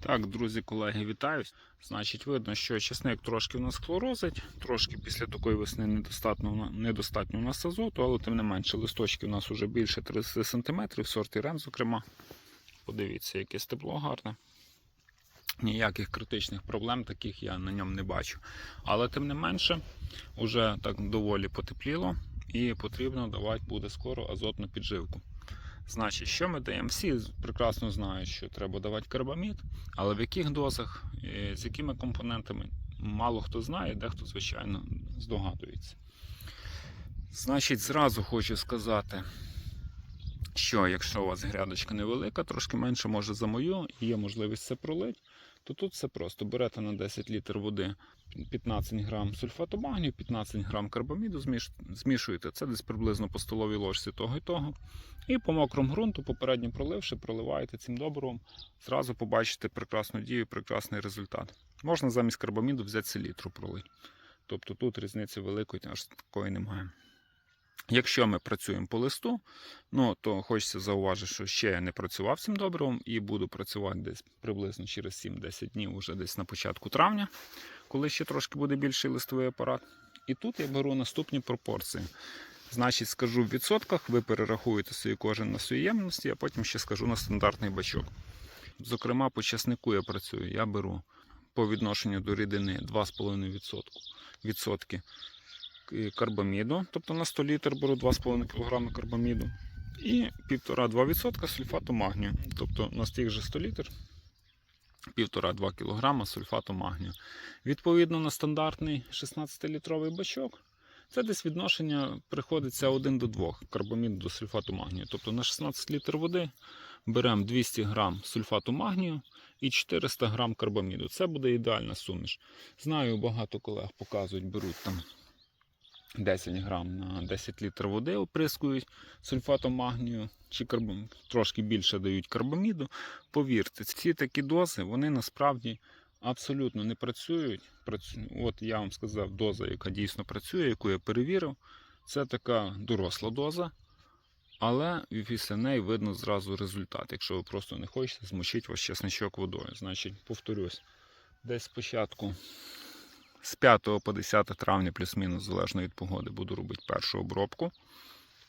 Так, друзі, колеги, вітаю. Значить, видно, що часник трошки в нас хлорозить, трошки після такої весни недостатньо, недостатньо у нас азоту, але тим не менше листочки у нас вже більше 30 см, сорт Ірен, зокрема. Подивіться, яке стебло гарне. Ніяких критичних проблем таких я на ньому не бачу. Але тим не менше, вже так доволі потепліло і потрібно давати буде скоро азотну підживку. Значить, що ми даємо? Всі прекрасно знають, що треба давати карбамід, але в яких дозах, з якими компонентами, мало хто знає, дехто, звичайно, здогадується. Значить, зразу хочу сказати, що якщо у вас грядочка невелика, трошки менше може за мою, і є можливість це пролити, то тут все просто. Берете на 10 літр води 15 грам сульфату магнію, 15 грам карбаміду, змішуєте це десь приблизно по столовій ложці того і того. І по мокрому ґрунту, попередньо проливши, проливаєте цим добривом, зразу побачите прекрасну дію, прекрасний результат. Можна замість карбаміду взяти селітру пролити. Тобто тут різниці великої аж такої немає. Якщо ми працюємо по листу, ну то хочеться зауважити, що ще я не працював цим добривом і буду працювати десь приблизно через 7-10 днів, уже десь на початку травня, коли ще трошки буде більший листовий апарат. І тут я беру наступні пропорції. Значить, скажу в відсотках, ви перерахуєте собі кожен на свої ємності, а потім ще скажу на стандартний бачок. Зокрема, по часнику я працюю. Я беру по відношенню до рідини 2,5% відсотки к- карбаміду, тобто на 100 літр беру 2,5 кг карбаміду. І 1,5-2% сульфату магнію. Тобто на стих же 100 літр 1,5-2 кг сульфату магнію. Відповідно на стандартний 16-літровий бачок це десь відношення приходиться 1 до 2 карбаміду до сульфату магнію. Тобто на 16 літр води беремо 200 грам сульфату магнію і 400 грам карбаміду. Це буде ідеальна суміш. Знаю, багато колег показують, беруть там 10 грам на 10 літр води, оприскують сульфатом магнію, чи карбам... трошки більше дають карбаміду. Повірте, ці такі дози вони насправді абсолютно не працюють. Працю... От я вам сказав, доза, яка дійсно працює, яку я перевірив, це така доросла доза. Але після неї видно зразу результат. Якщо ви просто не хочете, змочіть ваш чесничок водою. Значить, повторюсь, десь спочатку з 5 по 10 травня, плюс-мінус, залежно від погоди, буду робити першу обробку.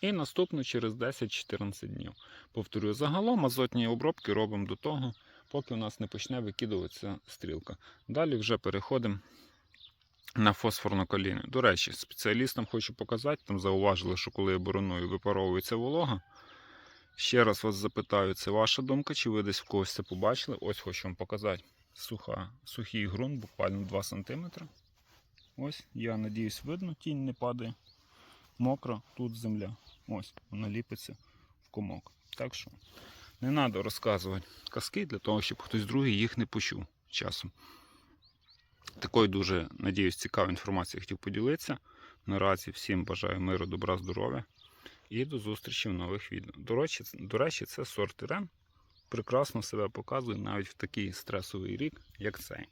І наступну через 10-14 днів. Повторюю, загалом азотні обробки робимо до того, поки у нас не почне викидуватися стрілка. Далі вже переходимо на фосфорну коліну. До речі, спеціалістам хочу показати, там зауважили, що коли я бороною випаровується волога. Ще раз вас запитаю, це ваша думка, чи ви десь в когось це побачили? Ось хочу вам показати. Суха, сухий ґрунт, буквально 2 см. Ось, я надіюсь, видно, тінь не падає. Мокра, тут земля. Ось, вона ліпиться в комок. Так що не треба розказувати казки для того, щоб хтось другий їх не почув часом. Такою дуже, надіюсь, цікавою інформацією хотів поділитися. Наразі всім бажаю миру, добра, здоров'я і до зустрічі в нових відео. До речі, до речі, це сорт Ірен прекрасно себе показує навіть в такий стресовий рік, як цей.